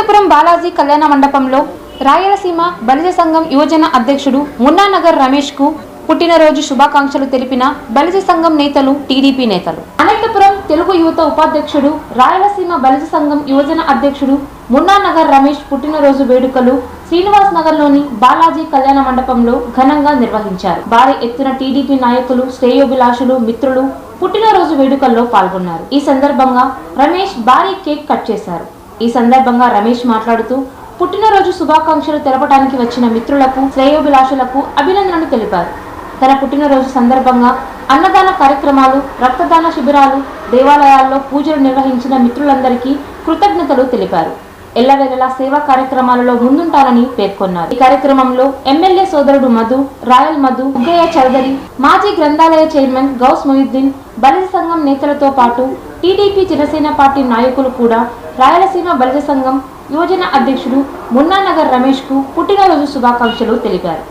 అనంతపురం బాలాజీ కళ్యాణ మండపంలో రాయలసీమ బలిజ సంఘం యువజన అధ్యక్షుడు మున్నానగర్ రమేష్కు పుట్టినరోజు శుభాకాంక్షలు తెలిపిన బలిజ సంఘం నేతలు టీడీపీ నేతలు. అనంతపురం తెలుగు యువత ఉపాధ్యక్షుడు రాయలసీమ బలిజ సంఘం యువజన అధ్యక్షుడు మున్నానగర్ రమేష్ పుట్టినరోజు వేడుకలు శ్రీనివాస్ నగర్లోని బాలాజీ కళ్యాణ మండపంలో ఘనంగా నిర్వహించారు. భారీ ఎత్తున టీడీపీ నాయకులు శ్రేయోభిలాషులు మిత్రులు పుట్టినరోజు వేడుకల్లో పాల్గొన్నారు. ఈ సందర్భంగా రమేష్ భారీ కేక్ కట్ చేశారు. ఈ సందర్భంగా రమేష్ మాట్లాడుతూ పుట్టినరోజు శుభాకాంక్షలు తెలపడానికి వచ్చిన మిత్రులకు శ్రేయోభిలాషులకు అభినందనలు తెలిపారు. తన పుట్టినరోజు సందర్భంగా అన్నదాన కార్యక్రమాలు రక్తదాన శిబిరాలు దేవాలయాల్లో పూజలు నిర్వహించిన మిత్రులందరికీ కృతజ్ఞతలు తెలిపారు. ఎల్లవేళలా సేవా కార్యక్రమాలలో ముందుంటానని పేర్కొన్నారు. ఈ కార్యక్రమంలో ఎమ్మెల్యే సోదరుడు మధు రాయల్ మధు ఉగ్గయ్య చౌదరి మాజీ గ్రంథాలయ చైర్మన్ గౌస్ మొహిద్దీన్ బలిజ సంఘం నేతలతో పాటు టీడీపీ జనసేన పార్టీ నాయకులు కూడా రాయలసీమ బలిజ సంఘం యువజన అధ్యక్షుడు మున్నానగర్ రమేష్కు పుట్టినరోజు శుభాకాంక్షలు తెలిపారు.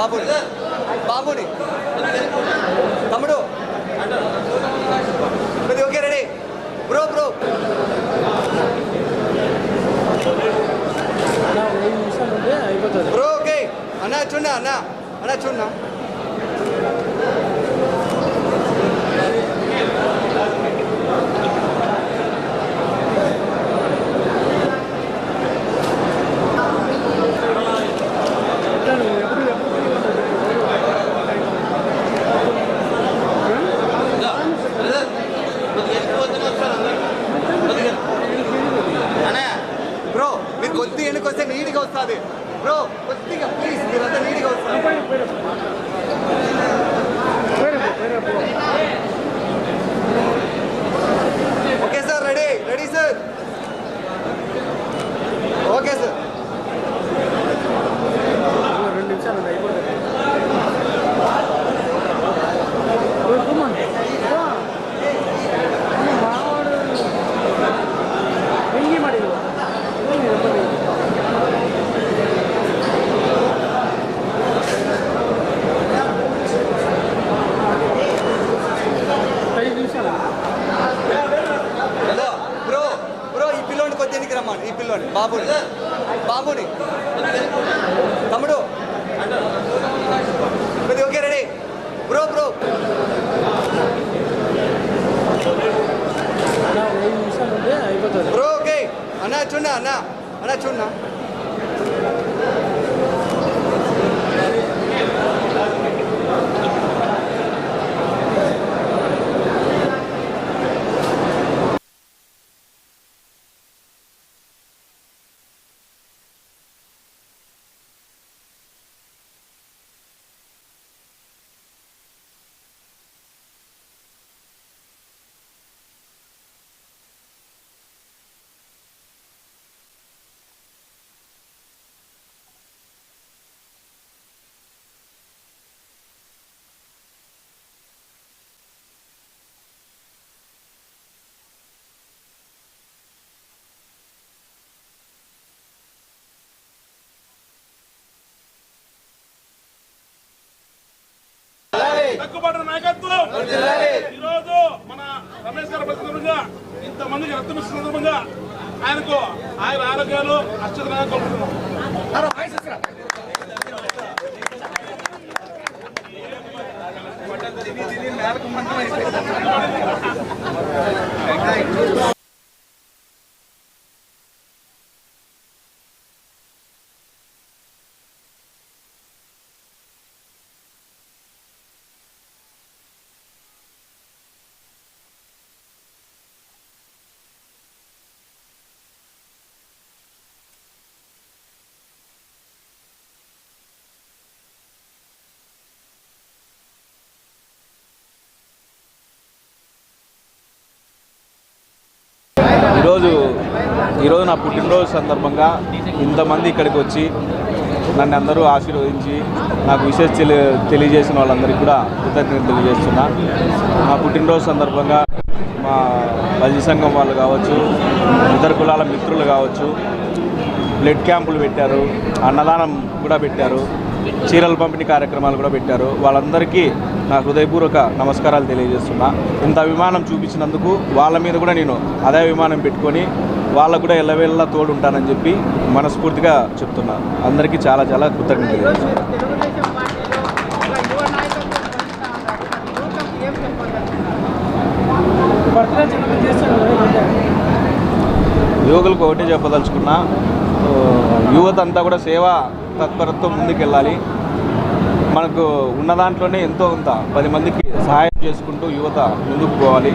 బాబుని బాబుని. తమ్ముడు. కొద్ది okay ready. Bro bro. Bro okay. అన్న చూడ అన్న. అన్న చూడ నీట్గా వస్తుంది. బ్రో కొద్దిగా ప్లీజ్ మీరంతా నీట్గా వస్తుంది. Okay sir ready ready sir బాబుని బాబుని. తమ్ముడు. కొద్ది okay ready. Bro bro. Bro okay. అన్న చూడన్నా అన్న. అన్న చూడన్నా తగ్గుబాటు నాయకత్వం. ఈరోజు మన రమేష్ గారి ప్రతిగా ఇంతమందికి రక్తం సందర్భంగా ఆయనకు ఆయన ఆరోగ్యాలు అత్యుతంగా కోరుతున్నాం ఈరోజు ఈరోజు నా పుట్టినరోజు సందర్భంగా ఇంతమంది ఇక్కడికి వచ్చి నన్ను అందరూ ఆశీర్వదించి నాకు విశేష తెలియజేసిన వాళ్ళందరికీ కూడా కృతజ్ఞతలు తెలియజేస్తున్నా. నా పుట్టినరోజు సందర్భంగా మా బజీ సంఘం వాళ్ళు కావచ్చు ఇతర కులాల మిత్రులు కావచ్చు బ్లడ్ క్యాంపులు పెట్టారు అన్నదానం కూడా పెట్టారు. చీరల పంపిణీ కార్యక్రమాలు కూడా పెట్టారు. వాళ్ళందరికీ నా హృదయపూర్వక నమస్కారాలు తెలియజేస్తున్నా. ఇంత అభిమానం చూపించినందుకు వాళ్ళ మీద కూడా నేను అదే అభిమానం పెట్టుకొని వాళ్ళకు కూడా ఎల్లవేళ్ళ తోడు ఉంటానని చెప్పి మనస్ఫూర్తిగా చెప్తున్నా. అందరికీ చాలా చాలా కృతజ్ఞతలు యువకులకు ఒకటే చెప్పదలుచుకున్నా యువత అంతా కూడా సేవా తత్పరతో ముందుకెళ్ళాలి. మనకు ఉన్న దాంట్లోనే ఎంతో కొంత పది మందికి సహాయం చేసుకుంటూ యువత ముందుకు పోవాలి.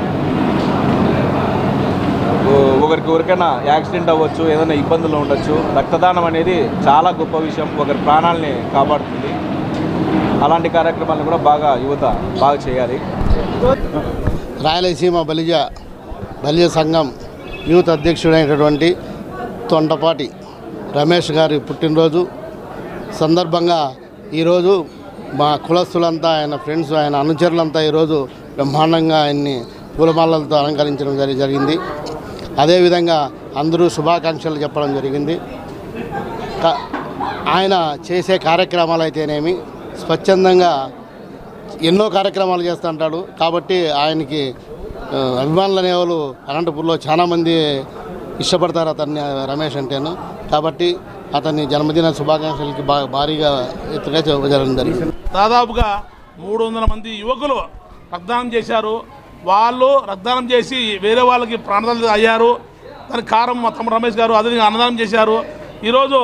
ఒకరికి ఎవరికైనా యాక్సిడెంట్ అవ్వచ్చు ఏదైనా ఇబ్బందులు ఉండొచ్చు. రక్తదానం అనేది చాలా గొప్ప విషయం. ఒకరి ప్రాణాలని కాపాడుతుంది. అలాంటి కార్యక్రమాలను కూడా బాగా యువత బాగా చేయాలి. రాయలసీమ బలిజ బలిజ సంఘం యూత్ అధ్యక్షుడైనటువంటి తొండపాటి రమేష్ గారి పుట్టినరోజు. సందర్భంగా ఈరోజు మా కులస్తులంతా ఆయన ఫ్రెండ్స్ ఆయన అనుచరులంతా ఈరోజు బ్రహ్మాండంగా ఆయన్ని పూలమాలలతో అలంకరించడం జరి జరిగింది. అదేవిధంగా అందరూ శుభాకాంక్షలు చెప్పడం జరిగింది. ఆయన చేసే కార్యక్రమాలు అయితేనేమి స్వచ్ఛందంగా ఎన్నో కార్యక్రమాలు చేస్తుంటాడు కాబట్టి ఆయనకి అభిమానులు అనేవాళ్ళు అనంతపూర్లో చాలామంది ఇష్టపడతారు అతన్ని రమేష్ అంటేను. కాబట్టి అతని జన్మదిన శుభాకాంక్షలకి బా భారీగా ఎత్తుగా జరగడం జరిగింది. దాదాపుగా మూడు వందల మంది యువకులు రక్తదానం చేశారు. వాళ్ళు రక్తదానం చేసి వేరే వాళ్ళకి ప్రాణదానం అయ్యారు. దానికి కారం మా తమ్ముడు రమేష్ గారు అదే అన్నదానం చేశారు. ఈరోజు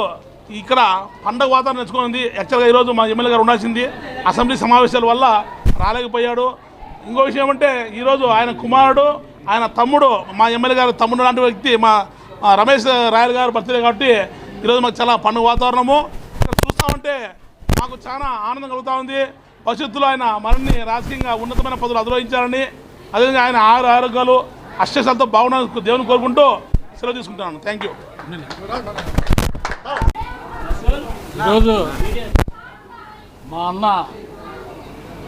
ఇక్కడ పండగ వాతావరణం నెచ్చుకుంది యాక్చువల్గా ఈరోజు మా ఎమ్మెల్యే గారు ఉండాల్సింది. అసెంబ్లీ సమావేశాల వల్ల రాలేకపోయాడు. ఇంకో విషయం అంటే ఈరోజు ఆయన కుమారుడు ఆయన తమ్ముడు మా ఎమ్మెల్యే గారు తమ్ముడు లాంటి వ్యక్తి మా రమేష్ రాయల్ గారు బర్త్డే కాబట్టి ఈరోజు మాకు చాలా పండుగ వాతావరణము. ఇక్కడ చూస్తూ ఉంటే మాకు చాలా ఆనందం కలుగుతూ ఉంది. భవిష్యత్తులో ఆయన మరిన్ని రాజకీయంగా ఉన్నతమైన పదవులు అధిరోహించాలని అదేవిధంగా ఆయన ఆరు ఆరోగ్యాలు అష్టశాలతో భావన దేవుని కోరుకుంటూ సెలవు తీసుకుంటున్నాను. థ్యాంక్ యూ ఈరోజు మా అన్న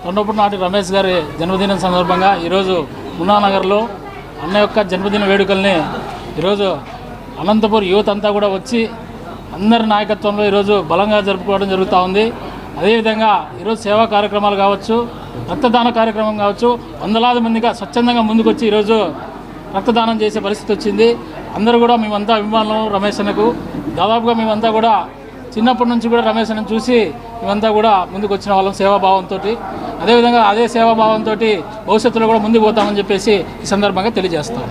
తొండపూడి నాటి రమేష్ గారి జన్మదినం సందర్భంగా ఈరోజు మున్నానగర్లో అన్న యొక్క జన్మదిన వేడుకల్ని ఈరోజు అనంతపూర్ యువత అంతా కూడా వచ్చి అందరి నాయకత్వంలో ఈరోజు బలంగా జరుపుకోవడం జరుగుతూ ఉంది. అదేవిధంగా ఈరోజు సేవా కార్యక్రమాలు కావచ్చు రక్తదాన కార్యక్రమం కావచ్చు వందలాది మందిగా స్వచ్ఛందంగా ముందుకొచ్చి ఈరోజు రక్తదానం చేసే పరిస్థితి వచ్చింది. అందరూ కూడా మేమంతా అభిమానులు రమేష్ అన్నకు. దాదాపుగా మేమంతా కూడా చిన్నప్పటి నుంచి కూడా రమేష్ అన్నను చూసి మేమంతా కూడా ముందుకు వచ్చిన వాళ్ళం సేవాభావంతో అదేవిధంగా అదే సేవాభావంతో భవిష్యత్తులో కూడా ముందుకు పోతామని చెప్పేసి ఈ సందర్భంగా తెలియజేస్తాం.